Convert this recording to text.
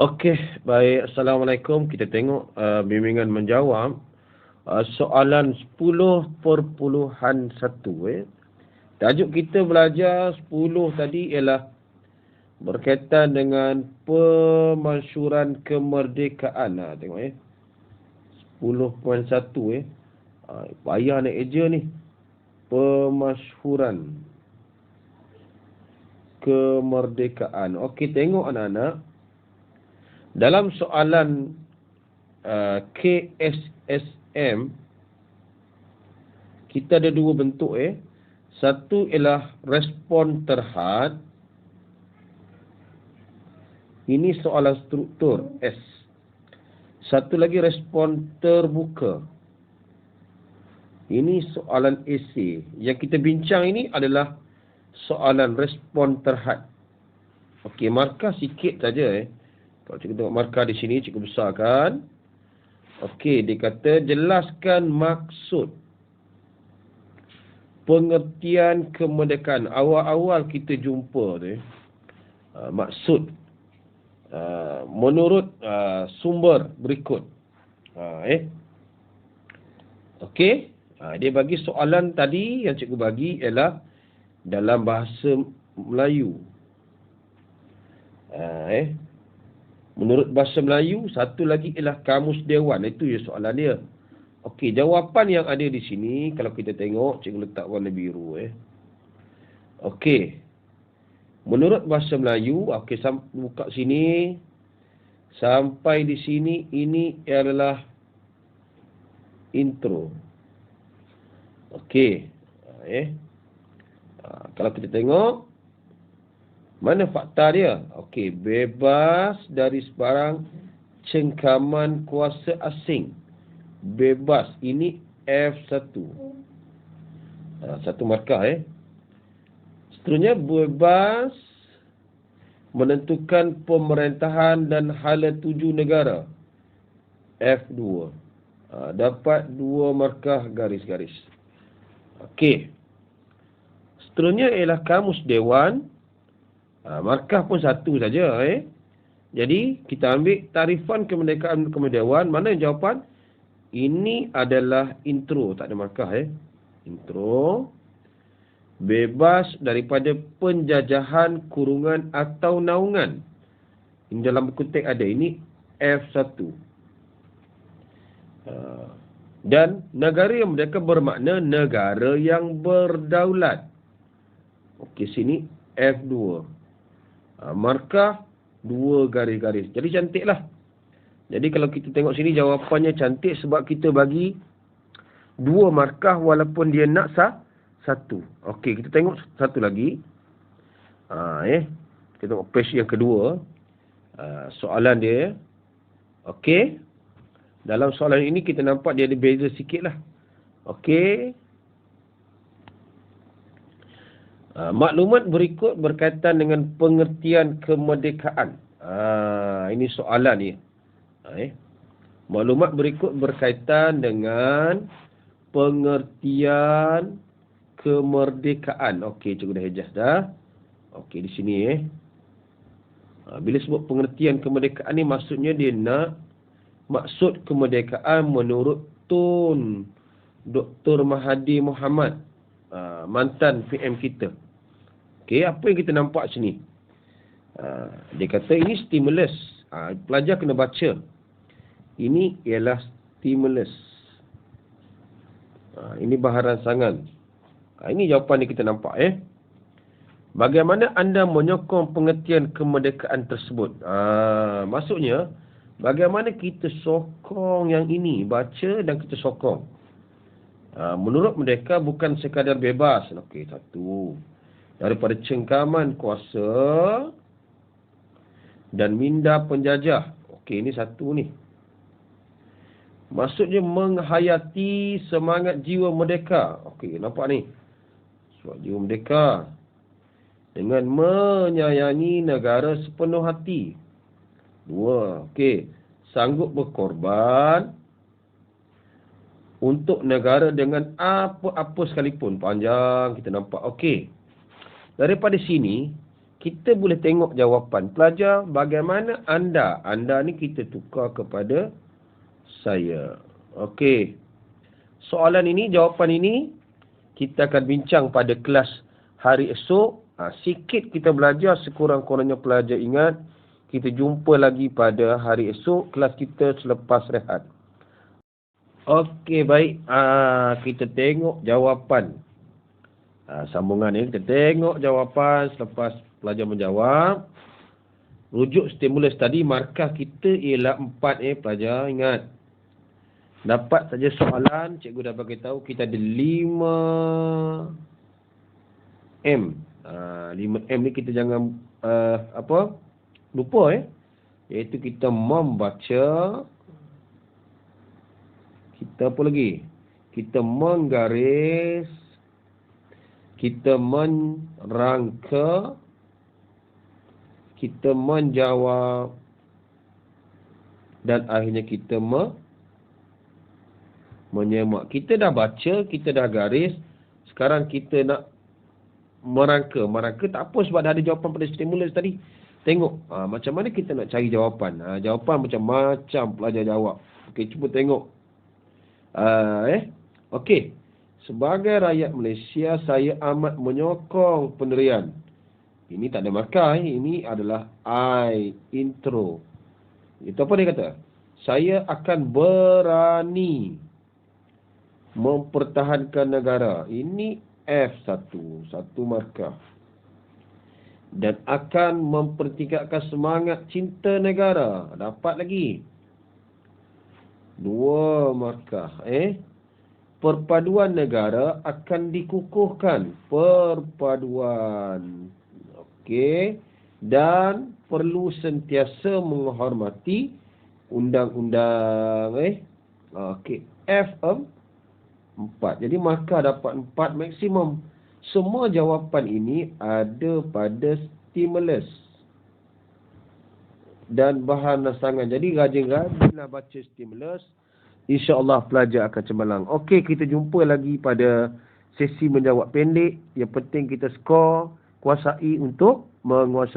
Okey, baik. Assalamualaikum. Kita tengok uh, bimbingan menjawab uh, soalan 10.1 eh. Tajuk kita belajar 10 tadi ialah berkaitan dengan pemasyuran kemerdekaan. Ha, tengok eh. 10.1 eh. Uh, payah nak eja ni. Pemasyuran kemerdekaan. Okey, tengok anak-anak. Dalam soalan uh, KSSM kita ada dua bentuk eh. Satu ialah respon terhad. Ini soalan struktur S. Satu lagi respon terbuka. Ini soalan AC. Yang kita bincang ini adalah soalan respon terhad. Okey, markah sikit saja eh. Kalau cikgu tengok markah di sini, cikgu besarkan. Okey, dia kata jelaskan maksud pengertian kemerdekaan. Awal-awal kita jumpa tu, uh, maksud uh, menurut uh, sumber berikut. Uh, eh. Okey, uh, dia bagi soalan tadi yang cikgu bagi ialah dalam bahasa Melayu. Uh, eh. Menurut bahasa Melayu, satu lagi ialah kamus dewan. Itu ya soalan dia. Okey, jawapan yang ada di sini, kalau kita tengok, cikgu letak warna biru. Eh. Okey. Menurut bahasa Melayu, okey, buka sini. Sampai di sini, ini adalah intro. Okey. Eh. Kalau kita tengok, mana fakta dia? Okey, bebas dari sebarang cengkaman kuasa asing. Bebas. Ini F1. Ha, satu markah eh. Seterusnya, bebas menentukan pemerintahan dan hala tuju negara. F2. Ha, dapat dua markah garis-garis. Okey. Seterusnya ialah kamus dewan. Ha, markah pun satu saja. Eh. Jadi, kita ambil tarifan kemerdekaan kemerdekaan. Mana jawapan? Ini adalah intro. Tak ada markah. Eh. Intro. Bebas daripada penjajahan, kurungan atau naungan. Ini dalam buku teks ada. Ini F1. Ha. Dan negara yang mereka bermakna negara yang berdaulat. Okey, sini F2 ha, markah dua garis-garis. Jadi cantiklah. Jadi kalau kita tengok sini jawapannya cantik sebab kita bagi dua markah walaupun dia nak sah satu. Okey, kita tengok satu lagi. Ha, eh. Kita tengok page yang kedua. Ha, soalan dia. Okey. Dalam soalan ini kita nampak dia ada beza sikit lah. Okey. Uh, maklumat berikut berkaitan dengan pengertian kemerdekaan. Uh, ini soalan ni. Uh, eh. Maklumat berikut berkaitan dengan pengertian kemerdekaan. Okey, cikgu dah hejah dah. Okey, di sini eh. Bila sebut pengertian kemerdekaan ni maksudnya dia nak maksud kemerdekaan menurut Tun Dr. Mahathir Mohamad mantan PM kita. Okey, apa yang kita nampak sini? Uh, dia kata ini stimulus. Uh, pelajar kena baca. Ini ialah stimulus. Uh, ini baharan sangat. Uh, ini jawapan yang kita nampak eh. Bagaimana anda menyokong pengertian kemerdekaan tersebut? Maksudnya, bagaimana kita sokong yang ini? Baca dan kita sokong. Ha, menurut mereka bukan sekadar bebas. Okey, satu. Daripada cengkaman kuasa dan minda penjajah. Okey, ini satu ni. Maksudnya menghayati semangat jiwa merdeka. Okey, nampak ni. Sebab jiwa merdeka. Dengan menyayangi negara sepenuh hati. Dua. Okey. Sanggup berkorban untuk negara dengan apa-apa sekalipun. Panjang kita nampak. Okey. Daripada sini, kita boleh tengok jawapan. Pelajar, bagaimana anda? Anda ni kita tukar kepada saya. Okey. Soalan ini, jawapan ini, kita akan bincang pada kelas hari esok. Ha, sikit kita belajar, sekurang-kurangnya pelajar ingat. Kita jumpa lagi pada hari esok, kelas kita selepas rehat. Okey, baik. Ha, kita tengok jawapan. Ha, sambungan ni, kita tengok jawapan selepas pelajar menjawab. Rujuk stimulus tadi, markah kita ialah 4 eh pelajar. Ingat. Dapat saja soalan, cikgu dah bagi tahu kita ada 5 M. Ha, 5 M ni kita jangan uh, apa? Lupa eh. Iaitu kita membaca kita apa lagi? Kita menggaris kita merangka kita menjawab dan akhirnya kita me menyemak. Kita dah baca, kita dah garis. Sekarang kita nak merangka. Merangka tak apa sebab dah ada jawapan pada stimulus tadi. Tengok ha, macam mana kita nak cari jawapan. Ha, jawapan macam-macam pelajar jawab. Okey, cuba tengok. Uh, eh, Okey. Sebagai rakyat Malaysia, saya amat menyokong penderian. Ini tak ada markah. Eh. Ini adalah I, intro. Itu apa dia kata? Saya akan berani mempertahankan negara. Ini F1. Satu markah. Dan akan mempertingkatkan semangat cinta negara. Dapat lagi. Dua markah. Eh? Perpaduan negara akan dikukuhkan. Perpaduan. Okey. Dan perlu sentiasa menghormati undang-undang. Eh. Okey. F empat. Jadi markah dapat empat maksimum. Semua jawapan ini ada pada stimulus. Dan bahan rasangan. Jadi rajin-rajinlah baca stimulus insya-Allah pelajar akan cemerlang. Okey, kita jumpa lagi pada sesi menjawab pendek. Yang penting kita skor kuasai untuk menguasai